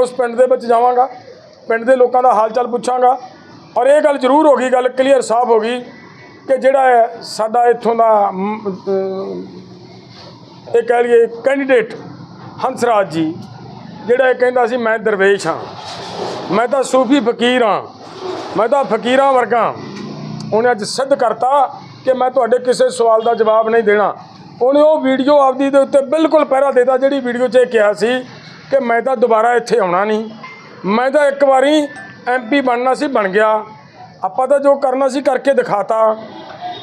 ਉਸ ਪਿੰਡ ਦੇ ਵਿੱਚ ਜਾਵਾਂਗਾ, ਪਿੰਡ ਦੇ ਲੋਕਾਂ ਦਾ ਹਾਲ ਚਾਲ ਪੁੱਛਾਂਗਾ। ਔਰ ਇਹ ਗੱਲ ਜ਼ਰੂਰ ਹੋ ਗਈ, ਗੱਲ ਕਲੀਅਰ ਸਾਫ਼ ਹੋ ਗਈ ਕਿ ਜਿਹੜਾ ਹੈ ਸਾਡਾ ਇੱਥੋਂ ਦਾ ਇਹ ਕਹਿ ਲਈਏ ਕੈਂਡੀਡੇਟ ਹੰਸਰਾਜ ਜੀ, ਜਿਹੜਾ ਇਹ ਕਹਿੰਦਾ ਸੀ, ਮੈਂ ਦਰਵੇਸ਼ ਹਾਂ, ਮੈਂ ਤਾਂ ਸੂਫੀ ਫਕੀਰ ਹਾਂ, ਮੈਂ ਤਾਂ ਫਕੀਰਾਂ ਵਰਗਾ ਉਹਨੇ ਅੱਜ ਸਿੱਧ ਕਰਤਾ ਕਿ ਮੈਂ ਤੁਹਾਡੇ ਕਿਸੇ ਸਵਾਲ ਦਾ ਜਵਾਬ ਨਹੀਂ ਦੇਣਾ। ਉਹਨੇ ਉਹ ਵੀਡੀਓ ਆਪਦੀ ਦੇ ਉੱਤੇ ਬਿਲਕੁਲ ਪਹਿਰਾ ਦੇਤਾ, ਜਿਹੜੀ ਵੀਡੀਓ 'ਚ ਇਹ ਕਿਹਾ ਸੀ ਕਿ ਮੈਂ ਤਾਂ ਦੁਬਾਰਾ ਇੱਥੇ ਆਉਣਾ ਨਹੀਂ। ਮੈਂ ਤਾਂ ਇੱਕ ਵਾਰੀ ਐਮਪੀ ਬਣਨਾ ਸੀ, ਬਣ ਗਿਆ। ਆਪਾਂ ਤਾਂ ਜੋ ਕਰਨਾ ਸੀ ਕਰਕੇ ਦਿਖਾਤਾ।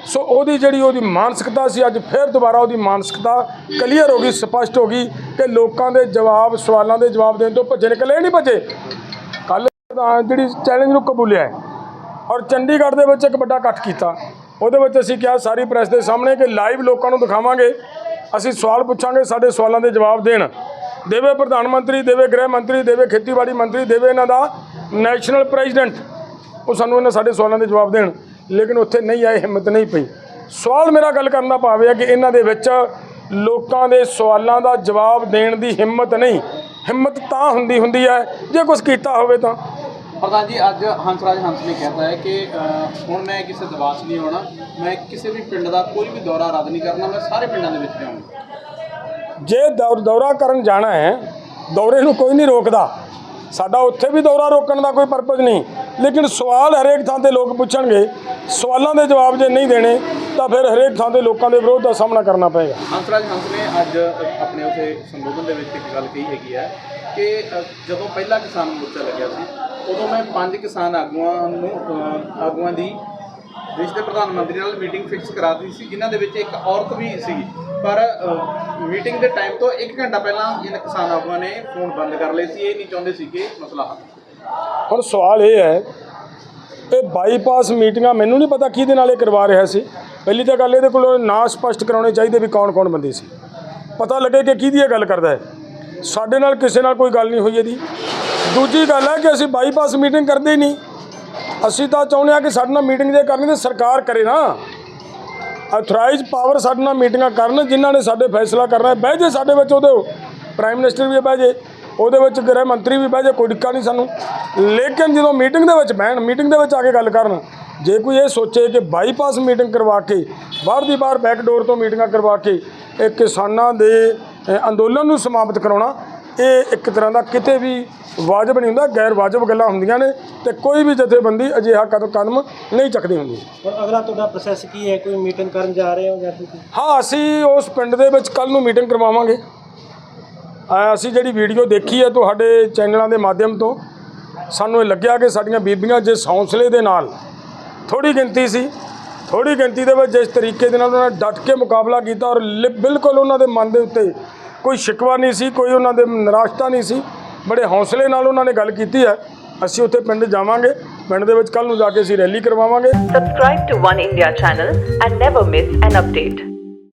ਸੋ ਉਹਦੀ ਜਿਹੜੀ ਉਹਦੀ ਮਾਨਸਿਕਤਾ ਸੀ, ਅੱਜ ਫਿਰ ਦੁਬਾਰਾ ਉਹਦੀ ਮਾਨਸਿਕਤਾ ਕਲੀਅਰ ਹੋ ਗਈ, ਸਪਸ਼ਟ ਹੋ ਗਈ ਕਿ ਲੋਕਾਂ ਦੇ ਜਵਾਬ, ਸਵਾਲਾਂ ਦੇ ਜਵਾਬ ਦੇਣ ਤੋਂ ਭੱਜੇ ਨਿਕਲੇ ਨਹੀਂ ਭੱਜੇ। ਕੱਲ ਜਿਹੜੀ ਚੈਲੰਜ ਨੂੰ ਕਬੂਲਿਆ ਔਰ ਚੰਡੀਗੜ੍ਹ ਦੇ ਵਿੱਚ ਇੱਕ ਵੱਡਾ ਇਕੱਠ ਕੀਤਾ। ਉਹਦੇ ਵਿੱਚ ਅਸੀਂ ਕਿਹਾ ਸਾਰੀ ਪ੍ਰੈਸ ਦੇ ਸਾਹਮਣੇ ਕਿ ਲਾਈਵ ਲੋਕਾਂ ਨੂੰ ਦਿਖਾਵਾਂਗੇ। ਅਸੀਂ ਸਵਾਲ ਪੁੱਛਾਂਗੇ, ਸਾਡੇ ਸਵਾਲਾਂ ਦੇ ਜਵਾਬ ਦੇਣ। ਦੇਵੇ ਪ੍ਰਧਾਨ ਮੰਤਰੀ, ਦੇਵੇ ਗ੍ਰਹਿ ਮੰਤਰੀ, ਦੇਵੇ ਖੇਤੀਬਾੜੀ ਮੰਤਰੀ, ਦੇਵੇ ਇਹਨਾਂ ਦਾ ਨੈਸ਼ਨਲ ਪ੍ਰੈਜ਼ੀਡੈਂਟ ਉਹ ਸਾਨੂੰ ਇਹਨਾਂ ਸਾਡੇ ਸਵਾਲਾਂ ਦੇ ਜਵਾਬ ਦੇਣ। ਲੇਕਿਨ ਉੱਥੇ ਨਹੀਂ ਆਏ, ਹਿੰਮਤ ਨਹੀਂ ਪਈ। ਸਵਾਲ ਮੇਰਾ ਗੱਲ ਕਰਨ ਦਾ ਭਾਵ ਹੈ ਕਿ ਇਹਨਾਂ ਦੇ ਵਿੱਚ ਲੋਕਾਂ ਦੇ ਸਵਾਲਾਂ ਦਾ ਜਵਾਬ ਦੇਣ ਦੀ ਹਿੰਮਤ ਨਹੀਂ। ਹਿੰਮਤ ਤਾਂ ਹੁੰਦੀ ਹੁੰਦੀ ਹੈ ਜੇ ਕੁਝ ਕੀਤਾ ਹੋਵੇ ਤਾਂ। ਪ੍ਰਧਾਨ ਜੀ, ਅੱਜ ਹੰਸਰਾਜ ਹੰਸ ਨੇ ਕਹਿਤਾ ਹੈ ਕਿ ਹੁਣ ਮੈਂ ਕਿਸੇ ਦਬਾਅ 'ਚ ਨਹੀਂ ਆਉਣਾ। ਮੈਂ ਕਿਸੇ ਵੀ ਪਿੰਡ ਦਾ ਕੋਈ ਵੀ ਦੌਰਾ ਰੱਦ ਨਹੀਂ ਕਰਨਾ। ਮੈਂ ਸਾਰੇ ਪਿੰਡਾਂ ਦੇ ਵਿੱਚ ਜਾਊਂਗਾ। ਜੇ ਦੌਰ ਦੌਰਾ ਕਰਨ ਜਾਣਾ ਹੈ, ਦੌਰੇ ਨੂੰ ਕੋਈ ਨਹੀਂ ਰੋਕਦਾ। ਸਾਡਾ ਉੱਥੇ ਵੀ ਦੌਰਾ ਰੋਕਣ ਦਾ ਕੋਈ ਪਰਪਸ ਨਹੀਂ। ਲੇਕਿਨ ਸਵਾਲ ਹਰੇਕ ਥਾਂ ਤੇ ਲੋਕ ਪੁੱਛਣਗੇ। ਸਵਾਲਾਂ ਦੇ ਜਵਾਬ ਜੇ ਨਹੀਂ ਦੇਣੇ, ਤਾਂ ਫਿਰ ਹਰੇਕ ਥਾਂ ਤੇ ਲੋਕਾਂ ਦੇ ਵਿਰੋਧ ਦਾ ਸਾਹਮਣਾ ਕਰਨਾ ਪਏਗਾ। ਹੰਸਰਾਜ ਹੰਸ ਨੇ ਅੱਜ ਆਪਣੇ ਉਥੇ ਸੰਬੋਧਨ ਦੇ ਵਿੱਚ ਇੱਕ ਗੱਲ ਕਹੀ ਹੈਗੀ ਹੈ ਕਿ ਜਦੋਂ ਪਹਿਲਾ ਕਿਸਾਨ ਮੋਰਚਾ ਲੱਗਿਆ ਸੀ, ਉਦੋਂ ਮੈਂ ਪੰਜ ਕਿਸਾਨ ਆਗੂਆਂ ਨੂੰ ਆਗੂਆਂ ਦੀ, ਦੇਸ਼ ਦੇ ਪ੍ਰਧਾਨ ਮੰਤਰੀ ਨਾਲ ਮੀਟਿੰਗ ਫਿਕਸ ਕਰਾ ਦਿੱਤੀ ਸੀ, ਜਿਨ੍ਹਾਂ ਦੇ ਵਿੱਚ ਇੱਕ ਔਰਤ ਵੀ ਸੀ ਪਰ ਮੀਟਿੰਗ ਦੇ ਟਾਈਮ ਤੋਂ 1 ਘੰਟਾ ਪਹਿਲਾਂ ਇਹਨਾਂ ਕਿਸਾਨ ਆਗੂਆਂ ਨੇ ਫੋਨ ਬੰਦ ਕਰ ਲਏ ਸੀ। ਇਹ ਨਹੀਂ ਚਾਹੁੰਦੇ ਸੀ ਕਿ ਮਸਲਾ ਹੱਲ ਹੁਣ ਸਵਾਲ ਇਹ ਹੈ ਇਹ ਬਾਈਪਾਸ ਮੀਟਿੰਗਾਂ ਮੈਨੂੰ ਨਹੀਂ ਪਤਾ ਕਿਹਦੇ ਨਾਲ ਇਹ ਕਰਵਾ ਰਿਹਾ ਸੀ। ਪਹਿਲੀ ਤਾਂ ਗੱਲ ਇਹਦੇ ਕੋਲੋਂ ਨਾ ਸਪਸ਼ਟ ਕਰਾਉਣੇ ਚਾਹੀਦੇ ਵੀ ਕੌਣ ਕੌਣ ਬੰਦੇ ਸੀ। ਪਤਾ ਲੱਗੇ ਕਿ ਕਿਹਦੀ ਇਹ ਗੱਲ ਕਰਦਾ ਹੈ। ਸਾਡੇ ਨਾਲ ਕਿਸੇ ਨਾਲ ਕੋਈ ਗੱਲ ਨਹੀਂ ਹੋਈ ਇਹਦੀ। ਦੂਜੀ ਗੱਲ ਹੈ ਕਿ ਅਸੀਂ ਬਾਈਪਾਸ ਮੀਟਿੰਗ ਕਰਦੇ ਹੀ ਨਹੀਂ। ਅਸੀਂ ਤਾਂ ਚਾਹੁੰਦੇ ਹਾਂ ਕਿ ਸਾਡੇ ਨਾਲ ਮੀਟਿੰਗ ਜੇ ਕਰਨੀ ਤੇ ਸਰਕਾਰ ਕਰੇ ਨਾ। ਅਥਰਾਈਜ਼ ਪਾਵਰ ਸਾਡੇ ਨਾਲ ਮੀਟਿੰਗਾਂ ਕਰਨ, ਜਿਨ੍ਹਾਂ ਨੇ ਸਾਡੇ ਫੈਸਲਾ ਕਰਨਾ ਹੈ। ਬਹਿ ਜੇ ਸਾਡੇ ਵਿੱਚ ਉਹਦੇ ਪ੍ਰਾਈਮ ਮਿਨਿਸਟਰ ਵੀ ਬਹਿ ਜੇ, ਉਹਦੇ ਵਿੱਚ ਗ੍ਰਹਿ ਮੰਤਰੀ ਵੀ ਬਹਿ ਜੇ, ਕੋਈ ਦਿੱਕਤ ਨਹੀਂ ਸਾਨੂੰ। ਲੇਕਿਨ ਜਦੋਂ ਮੀਟਿੰਗ ਦੇ ਵਿੱਚ ਬਹਿਣ ਮੀਟਿੰਗ ਦੇ ਵਿੱਚ ਆ ਕੇ ਗੱਲ ਕਰਨ, ਜੇ ਕੋਈ ਇਹ ਸੋਚੇ ਕਿ ਬਾਈਪਾਸ ਮੀਟਿੰਗ ਕਰਵਾ ਕੇ, ਬਾਹਰ ਦੀ ਬਾਹਰ ਬੈਕਡੋਰ ਤੋਂ ਮੀਟਿੰਗਾਂ ਕਰਵਾ ਕੇ ਇਹ ਕਿਸਾਨਾਂ ਦੇ ਅੰਦੋਲਨ ਨੂੰ ਸਮਾਪਤ ਕਰਾਉਣਾ ਇਹ ਇੱਕ ਤਰ੍ਹਾਂ ਦਾ ਕਿਤੇ ਵੀ ਵਾਜਬ ਨਹੀਂ ਹੁੰਦਾ ਗੈਰ ਵਾਜਬ ਗੱਲਾਂ ਹੁੰਦੀਆਂ ਨੇ ਤੇ ਕੋਈ ਵੀ ਜਥੇਬੰਦੀ ਅਜਿਹਾ ਕਦਮ ਕਦਮ ਨਹੀਂ ਚੱਕਦੀ ਹੁੰਦੀ। ਹੁਣ ਅਗਲਾ ਤੁਹਾਡਾ ਪ੍ਰੋਸੈਸ ਕੀ ਹੈ? ਕੋਈ ਮੀਟਿੰਗ ਕਰਨ ਜਾ ਰਹੇ ਹੋ ਜਾਂ ਤੁਸੀਂ ਹਾਂ ਅਸੀਂ ਉਸ ਪਿੰਡ ਦੇ ਵਿੱਚ ਕੱਲ ਨੂੰ ਮੀਟਿੰਗ ਕਰਵਾਵਾਂਗੇ। ਆ ਅਸੀਂ ਜਿਹੜੀ ਵੀਡੀਓ ਦੇਖੀ ਹੈ ਤੁਹਾਡੇ ਚੈਨਲਾਂ ਦੇ ਮਾਧਿਅਮ ਤੋਂ ਸਾਨੂੰ ਇਹ ਲੱਗਿਆ ਕਿ ਸਾਡੀਆਂ ਬੀਬੀਆਂ ਜਿਸ ਹੌਸਲੇ ਦੇ ਨਾਲ ਥੋੜੀ ਗਿਣਤੀ ਸੀ ਥੋੜੀ ਗਿਣਤੀ ਦੇ ਵਿੱਚ ਜਿਸ ਤਰੀਕੇ ਦੇ ਨਾਲ ਉਹਨਾਂ ਨੇ ਡਟ ਕੇ ਮੁਕਾਬਲਾ ਕੀਤਾ ਔਰ ਲਿ- ਬਿਲਕੁਲ ਉਹਨਾਂ ਦੇ ਮਨ ਦੇ ਉੱਤੇ ਕੋਈ ਸ਼ਿਕਵਾ ਨਹੀਂ ਸੀ, ਕੋਈ ਉਹਨਾਂ ਦੇ ਨਿਰਾਸ਼ਤਾ ਨਹੀਂ ਸੀ। ਬੜੇ ਹੌਸਲੇ ਨਾਲ ਉਹਨਾਂ ਨੇ ਗੱਲ ਕੀਤੀ ਹੈ। ਅਸੀਂ ਉੱਥੇ ਪਿੰਡ ਜਾਵਾਂਗੇ। ਪਿੰਡ ਦੇ ਵਿੱਚ ਕੱਲ ਨੂੰ ਜਾ ਕੇ ਅਸੀਂ ਰੈਲੀ ਕਰਵਾਵਾਂਗੇ। Subscribe to One India channel and never miss an update.